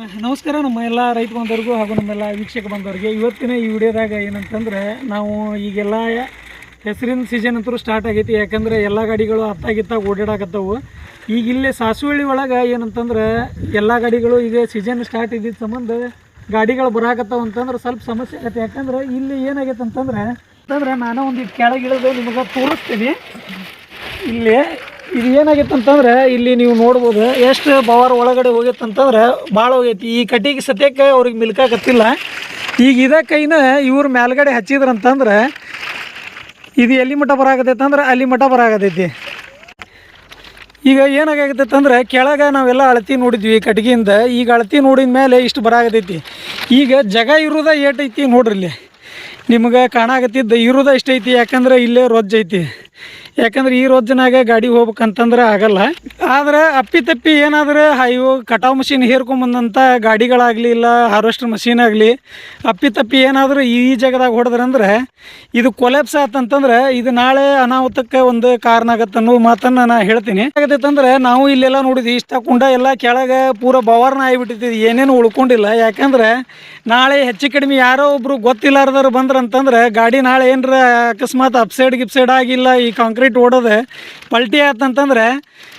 ನಮಸ್ಕಾರ, ನಮ್ಮ ಎಲ್ಲ ರೈತ ಬಂದವ್ರಿಗೂ ಹಾಗೂ ನಮ್ಮೆಲ್ಲ ವೀಕ್ಷಕ ಬಂದವ್ರಿಗೆ. ಇವತ್ತಿನ ಈ ವಿಡಿಯೋದಾಗ ಏನಂತಂದ್ರೆ, ನಾವು ಈಗೆಲ್ಲ ಹೆಸರಿನ ಸೀಸನ್ ಅಂತೂ ಸ್ಟಾರ್ಟ್ ಆಗೈತಿ. ಯಾಕಂದ್ರೆ ಎಲ್ಲ ಗಾಡಿಗಳು ಅತ್ತಾಗಿತ್ತಾಗ ಓಡಾಡಕತ್ತವು. ಈಗ ಇಲ್ಲಿ ಸಾಸುವಳ್ಳಿ ಒಳಗೆ ಏನಂತಂದ್ರೆ, ಎಲ್ಲ ಗಾಡಿಗಳು ಈಗ ಸೀಸನ್ ಸ್ಟಾರ್ಟ್ ಇದ್ದಿದ್ದ ಸಂಬಂಧ ಗಾಡಿಗಳು ಬರಾಕತ್ತಾವ ಅಂತಂದ್ರೆ ಸ್ವಲ್ಪ ಸಮಸ್ಯೆ ಆಗತ್ತೆ. ಯಾಕಂದ್ರೆ ಇಲ್ಲಿ ಏನಾಗೈತೆ ಅಂತಂದ್ರೆ ಅಂತಂದ್ರೆ ನಾನು ಒಂದು ಕೆಳಗಿಳಿದು ನಿಮಗೆ ತೋರಿಸ್ತೀನಿ. ಇಲ್ಲಿ ಇದು ಏನಾಗೈತೆ ಅಂತಂದ್ರೆ ಇಲ್ಲಿ ನೀವು ನೋಡ್ಬೋದು ಎಷ್ಟು ಬವರ್ ಒಳಗಡೆ ಹೋಗೈತೆ ಅಂತಂದ್ರೆ ಭಾಳ ಹೋಗೈತಿ. ಈ ಕಟ್ಟಿಗೆ ಸತ್ಯಕ್ಕೆ ಅವ್ರಿಗೆ ಮಿಲ್ಕಾಕತ್ತಿಲ್ಲ ಈಗ ಇದೇ ಕೈನ ಇವ್ರ ಮೇಲ್ಗಡೆ ಹಚ್ಚಿದ್ರಂತಂದ್ರೆ ಇದು ಎಲ್ಲಿ ಮಠ ಬರಾಕತೈತೆ ಅಂದ್ರೆ ಅಲ್ಲಿ ಮಠ ಬರಾಗತೈತಿ ಈಗ ಏನಾಗತ್ತೈತೆ ಅಂದ್ರೆ ಕೆಳಗೆ ನಾವೆಲ್ಲ ಅಳತಿ ನೋಡಿದ್ವಿ ಕಟ್ಟಿಗೆಯಿಂದ. ಈಗ ಅಳತಿ ನೋಡಿದ ಮೇಲೆ ಇಷ್ಟು ಬರಾಗತೈತಿ ಈಗ ಜಗ ಇರೋದ ಏಟೈತಿ ನೋಡ್ರಿ ಇಲ್ಲಿ. ನಿಮ್ಗೆ ಕಾಣಾಕತ್ತಿದ್ದ ಇರೋದ ಇಷ್ಟೈತಿ ಯಾಕಂದ್ರೆ ಇಲ್ಲೇ ರೊಜ್ಜ ಐತಿ. ಯಾಕಂದ್ರೆ ಈ ರೊಜ್ಜನಾಗ ಗಾಡಿ ಹೋಗ್ಬೇಕಂತಂದ್ರೆ ಆಗಲ್ಲ. ಆದ್ರೆ ಅಪ್ಪಿ ತಪ್ಪಿ ಏನಾದ್ರೆ ಅಯ್ಯೋ ಕಟಾವ್ ಮಷಿನ್ ಹೇರ್ಕೊಂಬಂದಂಥ ಗಾಡಿಗಳಾಗಲಿ ಇಲ್ಲ ಹಾರ್ವೆಸ್ಟರ್ ಮಷೀನ್ ಆಗಲಿ, ಅಪ್ಪಿ ತಪ್ಪಿ ಏನಾದರೂ ಈ ಜಾಗದಾಗ ಹೊಡೆದ್ರಂದ್ರೆ ಇದು ಕೊಲೆಪ್ಸ್ ಆತಂತಂದ್ರೆ ಇದು ನಾಳೆ ಅನಾಹುತಕ್ಕೆ ಒಂದು ಕಾರಣ ಆಗತ್ತೆ ಅನ್ನೋ ಮಾತನ್ನು ನಾನು ಹೇಳ್ತೀನಿ. ಆಗತ್ತಂದ್ರೆ ನಾವು ಇಲ್ಲೆಲ್ಲ ನೋಡಿದ್ವಿ, ಇಷ್ಟ ಕುಂಡ ಎಲ್ಲ ಕೆಳಗೆ ಪೂರ ಬವಾರ್ನ ಆಗಿಬಿಟ್ಟಿದ್ದೀವಿ ಏನೇನು ಉಳ್ಕೊಂಡಿಲ್ಲ. ಯಾಕಂದ್ರೆ ನಾಳೆ ಹೆಚ್ಚು ಕಡಿಮೆ ಯಾರೋ ಒಬ್ರು ಗೊತ್ತಿಲ್ಲಾರ್ದವ್ರು ಬಂದ್ರಂತಂದ್ರೆ ಗಾಡಿ ನಾಳೆ ಏನರ ಅಕಸ್ಮಾತ್ ಅಪ್ಸೈಡ್ ಗಿಪ್ಸೈಡ್ ಆಗಿಲ್ಲ ಈ ಕಾಂಕ್ರೀಟ್ ಓಡೋದು ಪಲ್ಟಿ ಆತಂತಂದ್ರೆ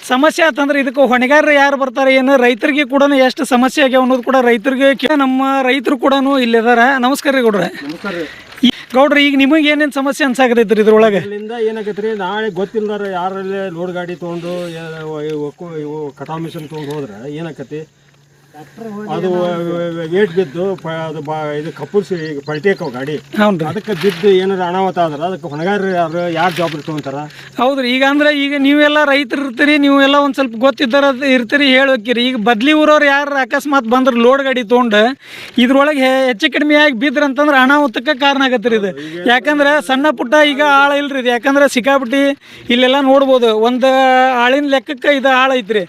ಸಮಸ್ಯೆ ಆತಂದ್ರೆ ಇದಕ್ಕೆ ಹೊಣೆಗಾರರು ಯಾರು ಬರ್ತಾರೆ ಏನು ರೈತರಿಗೆ ಕೂಡ ಎಷ್ಟು ಸಮಸ್ಯೆ ಆಗ್ಯಾವ ಅನ್ನೋದು ಕೂಡ ರೈತರಿಗೆ ನಮ್ಮ ರೈತರು ಕೂಡ ಇಲ್ಲಿದಾರ ನಮಸ್ಕಾರ ರೀ ಗೌಡ್ರೆ. ಗೌಡ್ರಿ ಈಗ ನಿಮಗೆ ಏನೇನು ಸಮಸ್ಯೆ ಅನ್ಸಾಕತೈತ್ರಿ ಇದ್ರೊಳಗೆ? ಇಲ್ಲಿಂದ ಏನಾಗೈತೆ ನಾಳೆ ಗೊತ್ತಿಲ್ದಾರ ಯಾರಲ್ಲಿ ಲೋಡ್ ಗಾಡಿ ತೊಗೊಂಡು ಕಟಾವ್ ಮಿಷನ್ ತೊಗೊಂಡು ಹೋದ್ರೆ ಏನಾಕತಿ ಅದು ವೇಟ್ ಬಿದ್ದು ಪ- ಅದು ಬಾ ಇದು ಕಪ್ಪುರ್ಸಿ ಪಲ್ಟಿ ಹಾಕವ್ ಗಾಡಿ. ಅದಕ್ಕೆ ಬಿದ್ದು ಏನಾರ ಅನಾಹುತ ಆದ್ರೆ ಅದಕ್ಕೆ ಹೊಣೆಗಾರ ಯಾರು ಯಾರು ಜವಾಬ್ದಾರಿ ತೊಗೊಂತಾರ? ಹೌದ್ರಿ ಈಗ ಅಂದ್ರೆ ಈಗ ನೀವೆಲ್ಲ ರೈತರು ಇರ್ತೀರಿ ನೀವೆಲ್ಲ ಒಂದ್ ಒಂದು ಸ್ವಲ್ಪ ಗೊತ್ತಿದ್ದಾರ ಇರ್ತೀರಿ ಹೇಳೋಕಿರಿ ಈಗ ಬದ್ಲಿ ಊರವ್ರು ಯಾರು ಅಕಸ್ಮಾತ್ ಬಂದ್ರೆ ಲೋಡ್ ಗಾಡಿ ತೊಗೊಂಡು ಇದ್ರೊಳಗೆ ಹೆ- ಹೆಚ್ಚು ಕಡಿಮೆ ಆಗಿ ಬಿದ್ರ ಅಂತಂದ್ರೆ ಅನಾಹುತಕ್ಕೆ ಕಾರಣ ಆಗತ್ರಿ ಇದು. ಯಾಕಂದ್ರೆ ಸಣ್ಣ ಪುಟ್ಟ ಈಗ ಆಳ ಇಲ್ರಿ ಇದು. ಯಾಕಂದ್ರೆ ಸಿಕ್ಕಾಪಟ್ಟಿ ಇಲ್ಲೆಲ್ಲ ನೋಡ್ಬೋದು. ಒಂದು ಆಳಿನ ಲೆಕ್ಕಕ್ಕೆ ಇದು ಆಳ ಐತ್ರಿ.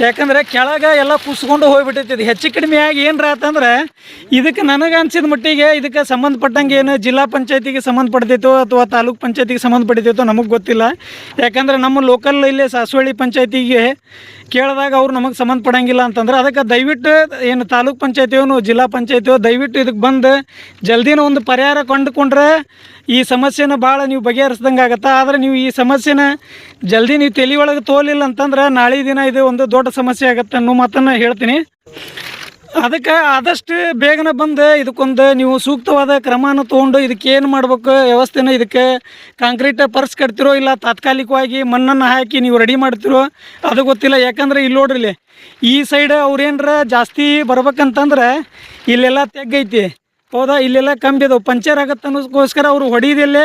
ಯಾಕಂದ್ರೆ ಕೆಳಗೆ ಎಲ್ಲ ಕುಸ್ಕೊಂಡು ಹೋಗ್ಬಿಟ್ಟೈತಿ ಇದು ಹೆಚ್ಚು ಕಡಿಮೆ ಆಗಿ ಏನರ ಆತಂದ್ರೆ ಇದಕ್ಕೆ ನನಗೆ ಅನ್ಸಿದ ಮಟ್ಟಿಗೆ ಇದಕ್ಕೆ ಸಂಬಂಧಪಟ್ಟಂಗೆ ಏನು ಜಿಲ್ಲಾ ಪಂಚಾಯತಿಗೆ ಸಂಬಂಧಪಡ್ತೈತೋ ಅಥವಾ ತಾಲೂಕ್ ಪಂಚಾಯತಿಗೆ ಸಂಬಂಧಪಡ್ತೈತೋ ನಮಗೆ ಗೊತ್ತಿಲ್ಲ. ಯಾಕಂದ್ರೆ ನಮ್ಮ ಲೋಕಲ್ ಇಲ್ಲೇ ಸಾಸವಳ್ಳಿ ಪಂಚಾಯತಿಗೆ ಕೇಳಿದಾಗ ಅವ್ರು ನಮಗೆ ಸಂಬಂಧಪಡಂಗಿಲ್ಲ ಅಂತಂದ್ರೆ ಅದಕ್ಕೆ ದಯವಿಟ್ಟು ಏನು ತಾಲೂಕ್ ಪಂಚಾಯತಿಯವನು ಜಿಲ್ಲಾ ಪಂಚಾಯತಿಯೋ ದಯವಿಟ್ಟು ಇದಕ್ಕೆ ಬಂದು ಜಲ್ದಿನ ಒಂದು ಪರಿಹಾರ ಕಂಡುಕೊಂಡ್ರೆ ಈ ಸಮಸ್ಯೆನ ಭಾಳ ನೀವು ಬಗೆಹರಿಸ್ದಂಗೆ ಆಗತ್ತೆ ಆದರೆ ನೀವು ಈ ಸಮಸ್ಯೆನ ಜಲ್ದಿ ನೀವು ತಲೆ ಒಳಗೆ ತೋಲಿಲ್ಲ ಅಂತಂದ್ರೆ ನಾಳೆ ದಿನ ಇದು ಒಂದು ದೊಡ್ಡ ಸಮಸ್ಯೆ ಆಗತ್ತೆ ಅನ್ನೋ ಮಾತನ್ನು ಹೇಳ್ತೀನಿ. ಅದಕ್ಕೆ ಆದಷ್ಟು ಬೇಗನೆ ಬಂದು ಇದಕ್ಕೊಂದು ನೀವು ಸೂಕ್ತವಾದ ಕ್ರಮನ ತೊಗೊಂಡು ಇದಕ್ಕೆ ಏನು ಮಾಡ್ಬೇಕು, ವ್ಯವಸ್ಥೆನ ಇದಕ್ಕೆ ಕಾಂಕ್ರೀಟ್ ಪರ್ಸ್ ಕಟ್ತಿರೋ ಇಲ್ಲ, ತಾತ್ಕಾಲಿಕವಾಗಿ ಮಣ್ಣನ್ನು ಹಾಕಿ ನೀವು ರೆಡಿ ಮಾಡ್ತಿರೋ, ಅದು ಗೊತ್ತಿಲ್ಲ. ಯಾಕಂದ್ರೆ ಇಲ್ಲಿ ನೋಡ್ರಿ ಇಲ್ಲಿ, ಈ ಸೈಡ್ ಅವ್ರೇನರ ಜಾಸ್ತಿ ಬರ್ಬೇಕಂತಂದ್ರೆ ಇಲ್ಲೆಲ್ಲ ತೆಗ್ಗೈತಿ ಹೌದಾ? ಇಲ್ಲೆಲ್ಲ ಕಂಬಿ ಅದಾವೆ. ಪಂಚರ್ ಆಗತ್ತೆ ಅನ್ನೋದಕ್ಕೋಸ್ಕರ ಅವರು ಹೊಡಿದಲ್ಲೇ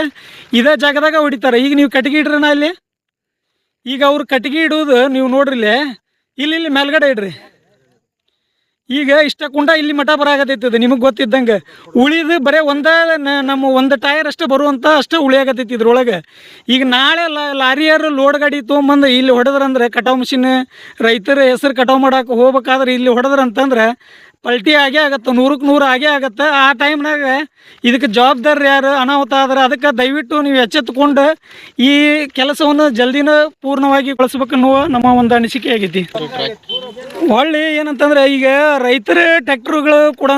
ಇದೇ ಜಾಗದಾಗ ಹೊಡಿತಾರೆ. ಈಗ ನೀವು ಕಟ್ಟಿಗೆ ಇಡ್ರಣ ಇಲ್ಲಿ? ಈಗ ಅವ್ರು ಕಟ್ಟಿಗೆ ಇಡೋದು, ನೀವು ನೋಡ್ರಿ ಇಲ್ಲಿ ಇಲ್ಲಿ ಮೇಲ್ಗಡೆ ಇಡ್ರಿ. ಈಗ ಇಷ್ಟ ಕುಂಡ ಇಲ್ಲಿ ಮಠ ಬರಾಕತೈತಿ ನಿಮಗೆ ಗೊತ್ತಿದ್ದಂಗೆ. ಉಳಿದು ಬರೀ ಒಂದ ನಮ್ಮ ಒಂದು ಟೈರ್ ಅಷ್ಟೇ ಬರುವಂಥ ಅಷ್ಟೇ ಉಳಿಯಾಗತೈತಿ ಇದ್ರೊಳಗೆ. ಈಗ ನಾಳೆ ಲಾರಿಯರು ಲೋಡ್ ಗಾಡಿ ತೊಗೊಂಬಂದು ಇಲ್ಲಿ ಹೊಡೆದ್ರಂದ್ರೆ ಕಟಾವ್ ಮಿಷಿನ್ ರೈತರ ಹೆಸರು ಕಟಾವ್ ಮಾಡಕ್ಕೆ ಹೋಗ್ಬೇಕಾದ್ರೆ ಇಲ್ಲಿ ಹೊಡೆದ್ರಂತಂದ್ರೆ ಪಲ್ಟಿ ಆಗೇ ಆಗತ್ತೆ ನೂರಕ್ಕೆ ನೂರು ಆಗೇ ಆಗತ್ತೆ. ಆ ಟೈಮ್ನಾಗ ಇದಕ್ಕೆ ಜವಾಬ್ದಾರಿ ಯಾರು? ಅನಾಹುತ ಆದ್ರೆ ಅದಕ್ಕೆ ದಯವಿಟ್ಟು ನೀವು ಎಚ್ಚೆತ್ತುಕೊಂಡು ಈ ಕೆಲಸವನ್ನು ಜಲ್ದಿನ ಪೂರ್ಣವಾಗಿ ಬಳಸ್ಬೇಕನ್ನೋ ನಮ್ಮ ಒಂದು ಅನಿಸಿಕೆ ಆಗೈತಿ. ಹೊಳ್ಳಿ ಏನಂತಂದ್ರೆ ಈಗ ರೈತರ ಟ್ಯಾಕ್ಟ್ರುಗಳು ಕೂಡ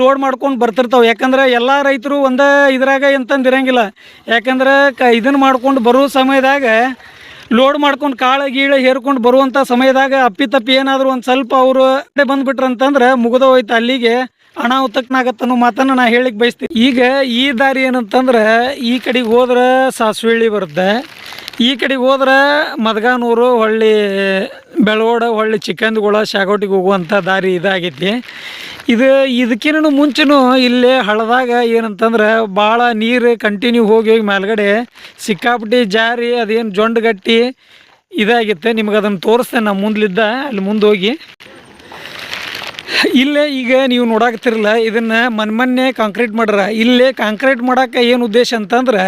ಲೋಡ್ ಮಾಡ್ಕೊಂಡು ಬರ್ತಿರ್ತಾವೆ. ಯಾಕಂದ್ರೆ ಎಲ್ಲ ರೈತರು ಒಂದೇ ಇದ್ರಾಗ ಎಂತಂದಿರಂಗಿಲ್ಲ ಯಾಕಂದ್ರೆ ಕ ಇದನ್ನು ಮಾಡ್ಕೊಂಡು ಬರೋ ಸಮಯದಾಗ ಲೋಡ್ ಮಾಡ್ಕೊಂಡು ಕಾಳು ಗೀಳು ಹೇರ್ಕೊಂಡು ಬರುವಂಥ ಸಮಯದಾಗ ಅಪ್ಪಿ ತಪ್ಪಿ ಏನಾದರೂ ಒಂದು ಸ್ವಲ್ಪ ಅವರು ಬಂದ್ಬಿಟ್ರು ಅಂತಂದ್ರೆ ಮುಗಿದ ಹೋಯ್ತು. ಅಲ್ಲಿಗೆ ಅನಾಹುತಕ್ಕನಾಗತ್ತೆ ಅನ್ನೋ ಮಾತನ್ನು ನಾ ಹೇಳಿಕ್ ಬಯಸ್ತೀನಿ. ಈಗ ಈ ದಾರಿ ಏನಂತಂದ್ರೆ ಈ ಕಡೆಗೆ ಹೋದ್ರೆ ಸಾಸ್ವಳ್ಳಿ ಬರುತ್ತೆ. ಈ ಕಡೆಗೆ ಹೋದ್ರೆ ಮದಗಾನೂರು, ಹೊಳ್ಳಿ, ಬೆಳಗೋಡ, ಹೊಳ್ಳಿ, ಚಿಕ್ಕಂದಗುಳ, ಶಾಗೋಟಿಗೆ ಹೋಗುವಂಥ ದಾರಿ ಇದಾಗೈತಿ. ಇದು ಇದಕ್ಕಿನ್ನೂ ಮುಂಚೆನೂ ಇಲ್ಲೇ ಹಳದಾಗ ಏನಂತಂದ್ರೆ ಭಾಳ ನೀರು ಕಂಟಿನ್ಯೂ ಹೋಗಿ ಹೋಗಿ ಮೇಲ್ಗಡೆ ಸಿಕ್ಕಾಪಟ್ಟಿ ಜಾರಿ, ಅದೇನು ಜೊಂಡ್ಗಟ್ಟಿ ಇದಾಗಿತ್ತು. ನಿಮ್ಗೆ ಅದನ್ನು ತೋರಿಸ್ತೇನೆ ನಾವು ಮುಂದ್ಲಿದ್ದ, ಅಲ್ಲಿ ಮುಂದೆ ಹೋಗಿ. ಇಲ್ಲೇ ಈಗ ನೀವು ನೋಡಾಕತ್ತಿರಲ್ಲ, ಇದನ್ನು ಮನ್ಮನ್ನೆ ಕಾಂಕ್ರೀಟ್ ಮಾಡ್ರ ಇಲ್ಲೇ ಕಾಂಕ್ರೀಟ್ ಮಾಡೋಕೆ ಏನು ಉದ್ದೇಶ ಅಂತಂದ್ರೆ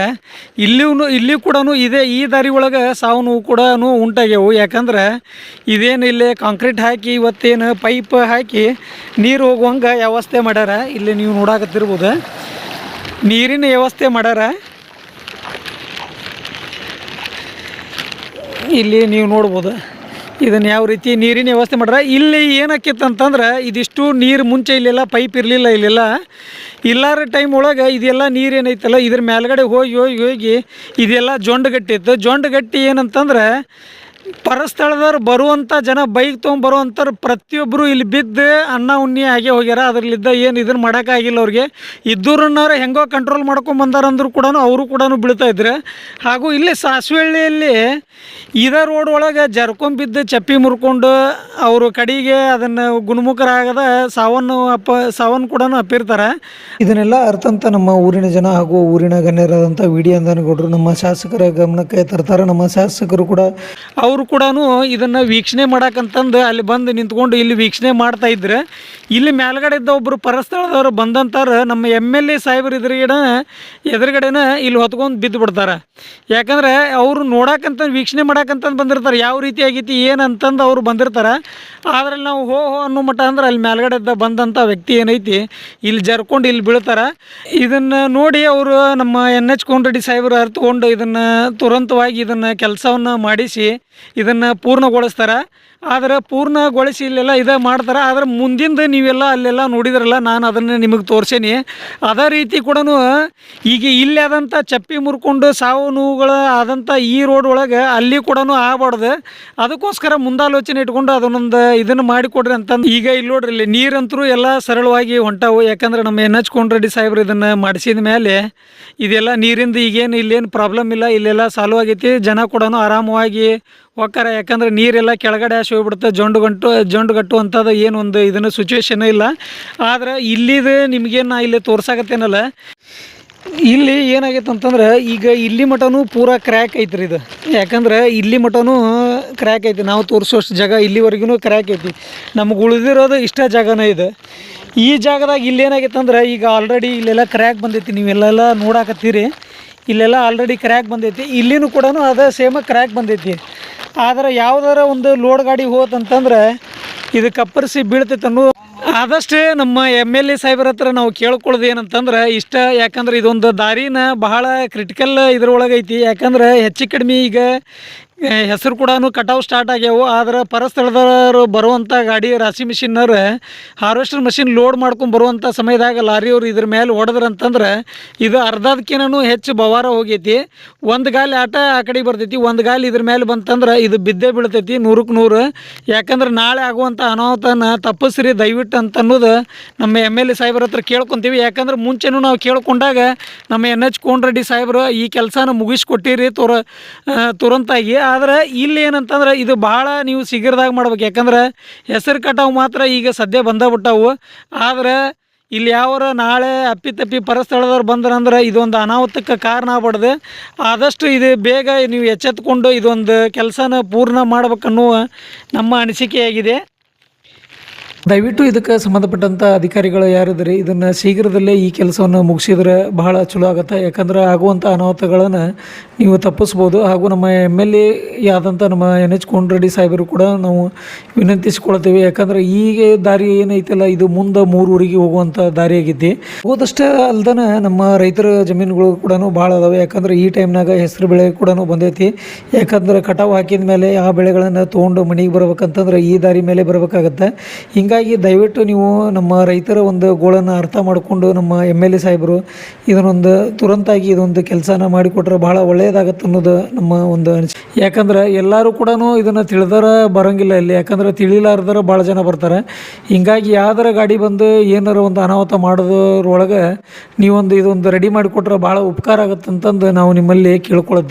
ಇಲ್ಲಿಯೂ ಇಲ್ಲಿ ಕೂಡ ಇದೇ, ಈ ದಾರಿ ಒಳಗೆ ಸಾವು ನೋವು ಕೂಡ ಉಂಟಾಗ್ಯವು. ಯಾಕಂದ್ರೆ, ಇದೇನು ಇಲ್ಲೇ ಕಾಂಕ್ರೀಟ್ ಹಾಕಿ, ಇವತ್ತೇನು ಪೈಪ್ ಹಾಕಿ ನೀರು ಹೋಗುವಂಗೆ ವ್ಯವಸ್ಥೆ ಮಾಡ್ಯಾರ. ಇಲ್ಲಿ ನೀವು ನೋಡಾಕತ್ತಿರ್ಬೋದು. ನೀರಿನ ವ್ಯವಸ್ಥೆ ಮಾಡ್ಯಾರ. ಇಲ್ಲಿ ನೀವು ನೋಡ್ಬೋದು. ಇದನ್ನು ಯಾವ ರೀತಿ ನೀರಿನ ವ್ಯವಸ್ಥೆ ಮಾಡ್ರ? ಇಲ್ಲಿ ಏನಾಕಿತ್ತಂತಂದ್ರೆ ಇದಿಷ್ಟು ನೀರು ಮುಂಚೆ ಇಲ್ಲೆಲ್ಲ ಪೈಪ್ ಇರಲಿಲ್ಲ ಇಲ್ಲೆಲ್ಲ. ಇಲ್ಲಾರ ಟೈಮ್ ಒಳಗೆ ಇದೆಲ್ಲ ನೀರು ಏನೈತಲ್ಲ, ಇದ್ರ ಮೇಲ್ಗಡೆ ಹೋಗಿ ಹೋಗಿ ಹೋಗಿ ಇದೆಲ್ಲ ಜೊಂಡು ಗಟ್ಟಿತ್ತು ಜೊಂಡು ಗಟ್ಟಿ ಏನಂತಂದ್ರೆ ಪರಸ್ಥಳದವ್ರು ಬರುವಂಥ ಜನ, ಬೈಕ್ ತೊಗೊಂಬರುವಂಥವ್ರು ಪ್ರತಿಯೊಬ್ಬರು ಇಲ್ಲಿ ಬಿದ್ದು ಅನ್ನ, ಉಣ್ಣಿ ಹಾಗೆ ಹೋಗ್ಯಾರ. ಅದ್ರಲ್ಲಿದ್ದ ಏನು ಇದನ್ನು ಮಾಡೋಕ್ಕಾಗಿಲ್ಲ ಅವ್ರಿಗೆ. ಇದ್ದೂರನ್ನವ್ರು ಹೆಂಗೋ ಕಂಟ್ರೋಲ್ ಮಾಡ್ಕೊಂಡು ಬಂದಾರಂದ್ರೂ ಕೂಡ ಅವರು ಕೂಡ ಬೀಳ್ತಾ ಇದ್ರೆ. ಹಾಗೂ ಇಲ್ಲಿ ಸಾಸಿವೆಹಳ್ಳಿಯಲ್ಲಿ ಇದೇ ರೋಡ್ ಒಳಗೆ ಜರ್ಕೊಂಬಿದ್ದು ಚಪ್ಪಿ ಮುರ್ಕೊಂಡು ಅವರು ಕಡೆಗೆ ಅದನ್ನು ಗುಣಮುಖರಾಗದ ಸಾವನ್ನು ಅಪ್ಪ ಸಾವನ್ನು ಕೂಡ ಅಪ್ಪಿರ್ತಾರೆ. ಇದನ್ನೆಲ್ಲ ಅರ್ಥಂತ ನಮ್ಮ ಊರಿನ ಜನ ಹಾಗೂ ಊರಿನ ಗಣ್ಯರಾದಂಥ ವಿಡಿಯಂದನಗೌಡರು ನಮ್ಮ ಶಾಸಕರ ಗಮನಕ್ಕೆ ತರ್ತಾರೆ. ನಮ್ಮ ಶಾಸಕರು ಕೂಡ ಅವರು ಕೂಡ ಇದನ್ನು ವೀಕ್ಷಣೆ ಮಾಡಕ್ಕಂತಂದು ಅಲ್ಲಿ ಬಂದು ನಿಂತ್ಕೊಂಡು ಇಲ್ಲಿ ವೀಕ್ಷಣೆ ಮಾಡ್ತಾ ಇದ್ರೆ, ಇಲ್ಲಿ ಮೇಲ್ಗಡೆ ಇದ್ದ ಒಬ್ಬರು ಪರಸ್ಥಳದವರು ಬಂದಂತಾರ, ನಮ್ಮ ಎಂ ಎಲ್ ಎ ಸಾಹೇಬ್ರ ಎದುರುಗಡೆ ಎದುರುಗಡೆನ ಇಲ್ಲಿ ಹೊತ್ಕೊಂಡು ಬಿದ್ದು ಬಿಡ್ತಾರೆ. ಯಾಕಂದ್ರೆ ಅವರು ನೋಡಕ್ಕಂತ ವೀಕ್ಷಣೆ ಮಾಡಕ್ಕಂತಂದು ಬಂದಿರ್ತಾರೆ, ಯಾವ ರೀತಿ ಆಗೈತಿ ಏನು ಅಂತಂದು ಅವರು ಬಂದಿರ್ತಾರೆ. ಆದರೆ ನಾವು ಹೋ ಹೋ ಅನ್ನೋ ಮಟ್ಟ ಅಂದ್ರೆ ಅಲ್ಲಿ ಮೇಲ್ಗಡೆ ಇದ್ದ ಬಂದಂಥ ವ್ಯಕ್ತಿ ಏನೈತಿ, ಇಲ್ಲಿ ಜರ್ಕೊಂಡು ಇಲ್ಲಿ ಬೀಳ್ತಾರೆ. ಇದನ್ನು ನೋಡಿ ಅವರು ನಮ್ಮ ಎನ್ ಎಚ್ ರೆಡ್ಡಿ ಸಾಹೇಬರು ಅರ್ತ್ಕೊಂಡು ಇದನ್ನು ತುರಂತವಾಗಿ ಇದನ್ನು ಕೆಲಸವನ್ನು ಮಾಡಿಸಿ ಇದನ್ನು ಪೂರ್ಣಗೊಳಿಸ್ತಾರೆ. ಆದರೆ ಪೂರ್ಣಗೊಳಿಸಿ ಇಲ್ಲೆಲ್ಲ ಇದೇ ಮಾಡ್ತಾರೆ. ಆದರೆ ಮುಂದಿಂದ ನೀವೆಲ್ಲ ಅಲ್ಲೆಲ್ಲ ನೋಡಿದ್ರಲ್ಲ, ನಾನು ಅದನ್ನು ನಿಮಗೆ ತೋರ್ಸೇನಿ. ಅದೇ ರೀತಿ ಕೂಡ ಈಗ ಇಲ್ಲಿ ಆದಂಥ ಚಪ್ಪಿ ಮುರ್ಕೊಂಡು ಸಾವು ನೋವುಗಳು ಆದಂಥ ಈ ರೋಡ್ ಒಳಗೆ ಅಲ್ಲಿ ಕೂಡ ಆಗಬಾರ್ದು. ಅದಕ್ಕೋಸ್ಕರ ಮುಂದಾಲೋಚನೆ ಇಟ್ಕೊಂಡು ಅದನ್ನೊಂದು ಇದನ್ನು ಮಾಡಿಕೊಡ್ರಿ ಅಂತಂದು ಈಗ ಇಲ್ಲಿ ನೋಡ್ರಿ, ಇಲ್ಲಿ ನೀರಂತರೂ ಎಲ್ಲ ಸರಳವಾಗಿ ಹೊಂಟಾವು. ಯಾಕಂದ್ರೆ ನಮ್ಮ ಎನ್ ಎಚ್ ಕೊಂಡ್ರೆಡ್ಡಿ ಸಾಹೇಬ್ರು ಇದನ್ನು ಮಾಡಿಸಿದ ಮೇಲೆ ಇದೆಲ್ಲ ನೀರಿಂದ ಈಗೇನು ಇಲ್ಲೇನು ಪ್ರಾಬ್ಲಮ್ ಇಲ್ಲ. ಇಲ್ಲೆಲ್ಲ ಸಾಲು ಆಗೈತಿ ಜನ ಕೂಡ ಆರಾಮವಾಗಿ ಹೋಗ್ತಾರೆ ಯಾಕಂದ್ರೆ ನೀರೆಲ್ಲ ಕೆಳಗಡೆ ಹೋಗ್ಬಿಡುತ್ತೆ, ಜೊಂಡು ಗಂಟು, ಜೊಂಡು ಗಟ್ಟು ಅಂಥದ್ದು ಏನು ಒಂದು ಇದನ್ನು ಸಿಚುವೇಶನ್ ಇಲ್ಲ. ಆದ್ರೆ ಇಲ್ಲಿದು ನಿಮಗೇನು ನಾ ಇಲ್ಲಿ ತೋರ್ಸಾಕತ್ತೇನಲ್ಲ, ಇಲ್ಲಿ ಏನಾಗೈತೆ ಅಂತಂದ್ರೆ ಈಗ ಇಲ್ಲಿ ಮಟನೂ ಪೂರ ಕ್ರ್ಯಾಕ್ ಐತ್ರಿ ಇದು. ಯಾಕಂದ್ರೆ ಇಲ್ಲಿ ಮಟನೂ ಕ್ರ್ಯಾಕ್ ಐತಿ. ನಾವು ತೋರಿಸೋಷ್ಟು ಜಾಗ ಇಲ್ಲಿವರೆಗೂ ಕ್ರ್ಯಾಕ್ ಐತಿ. ನಮ್ಗೆ ಉಳಿದಿರೋದು ಇಷ್ಟ ಜಾಗನೇ ಇದೆ. ಈ ಜಾಗದಾಗ ಇಲ್ಲಿ ಏನಾಗೈತೆ ಅಂದ್ರೆ ಈಗ ಆಲ್ರೆಡಿ ಇಲ್ಲೆಲ್ಲ ಕ್ರ್ಯಾಕ್ ಬಂದೈತಿ. ನೀವೆಲ್ಲೆಲ್ಲ ನೋಡಾಕತ್ತೀರಿ. ಇಲ್ಲೆಲ್ಲ ಆಲ್ರೆಡಿ ಕ್ರ್ಯಾಕ್ ಬಂದೈತಿ. ಇಲ್ಲಿನೂ ಕೂಡ ಅದೇ ಸೇಮ ಕ್ರ್ಯಾಕ್ ಬಂದೈತಿ. ಆದ್ರೆ ಯಾವ್ದಾರ ಒಂದು ಲೋಡ್ ಗಾಡಿ ಹೋತಂತಂದ್ರೆ ಇದು ಕಪ್ಪರಿಸಿ ಬೀಳ್ತೈತೆ ಅನ್ನೋ ಆದಷ್ಟು ನಮ್ಮ ಎಂ ಎಲ್ ಎ ಸಾಹೇಬರ ಹತ್ರ ನಾವು ಕೇಳ್ಕೊಳ್ಳೋದು ಏನಂತಂದ್ರೆ ಇಷ್ಟ. ಯಾಕಂದ್ರೆ ಇದೊಂದು ದಾರಿನ ಬಹಳ ಕ್ರಿಟಿಕಲ್ ಇದ್ರೊಳಗೈತಿ. ಯಾಕಂದ್ರೆ ಹೆಚ್ಚು ಕಡಿಮೆ ಈಗ ಹೆಸರು ಕೂಡ ಕಟಾವು ಸ್ಟಾರ್ಟ್ ಆಗ್ಯಾವು. ಆದ್ರೆ ಪರಸ್ಥಳದವರು ಬರುವಂಥ ಗಾಡಿ ರಾಶಿ ಮಿಷಿನ್ನರು ಹಾರ್ವೆಸ್ಟರ್ ಮಷಿನ್ ಲೋಡ್ ಮಾಡ್ಕೊಂಡು ಬರುವಂಥ ಸಮಯದಾಗ ಲಾರಿಯವರು ಇದ್ರ ಮೇಲೆ ಹೊಡೆದ್ರಂತಂದ್ರೆ ಇದು ಅರ್ಧದಕ್ಕಿನೂ ಹೆಚ್ಚು ಬವಾರ ಹೋಗೈತಿ. ಒಂದು ಗಾಲಿ ಆಟ ಆ ಕಡೆ ಬರ್ತೈತಿ, ಒಂದು ಗಾಲಿ ಇದ್ರ ಮೇಲೆ ಬಂತಂದ್ರೆ ಇದು ಬಿದ್ದೇ ಬೀಳ್ತೈತಿ ನೂರಕ್ಕೆ ನೂರು. ಯಾಕಂದ್ರೆ ನಾಳೆ ಆಗುವಂಥ ಅನಾಹುತನ ತಪ್ಪಿಸ್ರಿ ದಯವಿಟ್ಟು ಅಂತ ಅನ್ನೋದು ನಮ್ಮ ಎಂ ಎಲ್ ಎ ಸಾಹೇಬ್ರ ಹತ್ರ ಕೇಳ್ಕೊತೀವಿ. ಯಾಕಂದ್ರೆ ಮುಂಚೆನೂ ನಾವು ಕೇಳ್ಕೊಂಡಾಗ ನಮ್ಮ ಎನ್ ಎಚ್ ಕೋನ್ ರೆಡ್ಡಿ ಸಾಹೇಬರು ಈ ಕೆಲಸನ ಮುಗಿಸ್ಕೊಟ್ಟಿರಿ, ತುರ ತುರಂತಾಗಿ. ಆದ್ರೆ ಇಲ್ಲಿ ಏನಂತಂದ್ರೆ ಇದು ಭಾಳ ನೀವು ಸಿಗರ್ದಾಗ ಮಾಡ್ಬೇಕು. ಯಾಕಂದ್ರೆ ಹೆಸರು ಕಟಾವು ಮಾತ್ರ ಈಗ ಸದ್ಯ ಬಂದ ಬಿಟ್ಟಾವು ಆದ್ರೆ ಇಲ್ಲಿ ಯಾವರ ನಾಳೆ ಅಪ್ಪಿತಪ್ಪಿ ಪರಸ್ಥಳದವ್ರು ಬಂದ್ರಂದ್ರೆ ಇದೊಂದು ಅನಾಹುತಕ್ಕೆ ಕಾರಣ ಆಗ್ಬಾರ್ದು ಆದಷ್ಟು ಇದು ಬೇಗ ನೀವು ಎಚ್ಚೆತ್ಕೊಂಡು ಇದೊಂದು ಕೆಲಸನ ಪೂರ್ಣ ಮಾಡ್ಬೇಕನ್ನುವ ನಮ್ಮ ಅನಿಸಿಕೆಯಾಗಿದೆ. ದಯವಿಟ್ಟು ಇದಕ್ಕೆ ಸಂಬಂಧಪಟ್ಟಂಥ ಅಧಿಕಾರಿಗಳು ಯಾರಿದ್ರಿ ಇದನ್ನು ಶೀಘ್ರದಲ್ಲೇ ಈ ಕೆಲಸವನ್ನು ಮುಗಿಸಿದ್ರೆ ಬಹಳ ಚಲೋ ಆಗುತ್ತೆ. ಯಾಕಂದ್ರೆ ಆಗುವಂಥ ಅನಾಹುತಗಳನ್ನು ನೀವು ತಪ್ಪಿಸ್ಬೋದು. ಹಾಗೂ ನಮ್ಮ ಎಂ ಎಲ್ ಎ ಆದಂಥ ನಮ್ಮ ಎನ್ ಎಚ್ ರೆಡ್ಡಿ ಸಾಹೇಬರು ಕೂಡ ನಾವು ವಿನಂತಿಸಿಕೊಳ್ತೇವೆ. ಯಾಕಂದ್ರೆ ಈಗ ದಾರಿ ಏನೈತಲ್ಲ, ಇದು ಮುಂದೆ ಮೂರು ಊರಿಗೆ ಹೋಗುವಂಥ ದಾರಿ ಆಗೈತಿ ಹೋದಷ್ಟೇ ಅಲ್ದನ ನಮ್ಮ ರೈತರ ಜಮೀನುಗಳು ಕೂಡ ಭಾಳ ಅದಾವೆ. ಯಾಕಂದ್ರೆ ಈ ಟೈಮ್ನಾಗ ಹೆಸರು ಬೆಳೆ ಕೂಡ ಬಂದೈತಿ. ಯಾಕಂದ್ರೆ ಕಟಾವು ಹಾಕಿದ ಮೇಲೆ ಆ ಬೆಳೆಗಳನ್ನು ತೊಗೊಂಡು ಮನೆಗೆ ಬರ್ಬೇಕಂತಂದ್ರೆ ಈ ದಾರಿ ಮೇಲೆ ಬರಬೇಕಾಗತ್ತೆ. ಹಿಂಗಾಗಿ ದಯವಿಟ್ಟು ನೀವು ನಮ್ಮ ರೈತರ ಒಂದು ಗೋಳನ್ನು ಅರ್ಥ ಮಾಡಿಕೊಂಡು ನಮ್ಮ ಎಂ ಎಲ್ ಎ ಸಾಹೇಬರು ಇದನ್ನೊಂದು ತುರಂತಾಗಿ ಇದೊಂದು ಕೆಲಸನ ಮಾಡಿಕೊಟ್ರೆ ಬಹಳ ಒಳ್ಳೆಯದಾಗತ್ತೆ ಅನ್ನೋದು ನಮ್ಮ ಒಂದು ಅನಿಸಿಕೆ. ಯಾಕಂದ್ರೆ ಎಲ್ಲರೂ ಕೂಡ ಇದನ್ನು ತಿಳಿದಾರ ಬರೋಂಗಿಲ್ಲ ಇಲ್ಲಿ. ಯಾಕಂದ್ರೆ ತಿಳಿಲಾರ್ದಾರ ಭಾಳ ಜನ ಬರ್ತಾರೆ. ಹಿಂಗಾಗಿ ಯಾವ್ದಾರ ಗಾಡಿ ಬಂದು ಏನಾರ ಒಂದು ಅನಾಹುತ ಮಾಡೋದ್ರೊಳಗೆ ನೀವೊಂದು ಇದೊಂದು ರೆಡಿ ಮಾಡಿಕೊಟ್ರೆ ಭಾಳ ಉಪಕಾರ ಆಗತ್ತಂತಂದು ನಾವು ನಿಮ್ಮಲ್ಲಿ ಕೇಳ್ಕೊಳ್ತೀವಿ.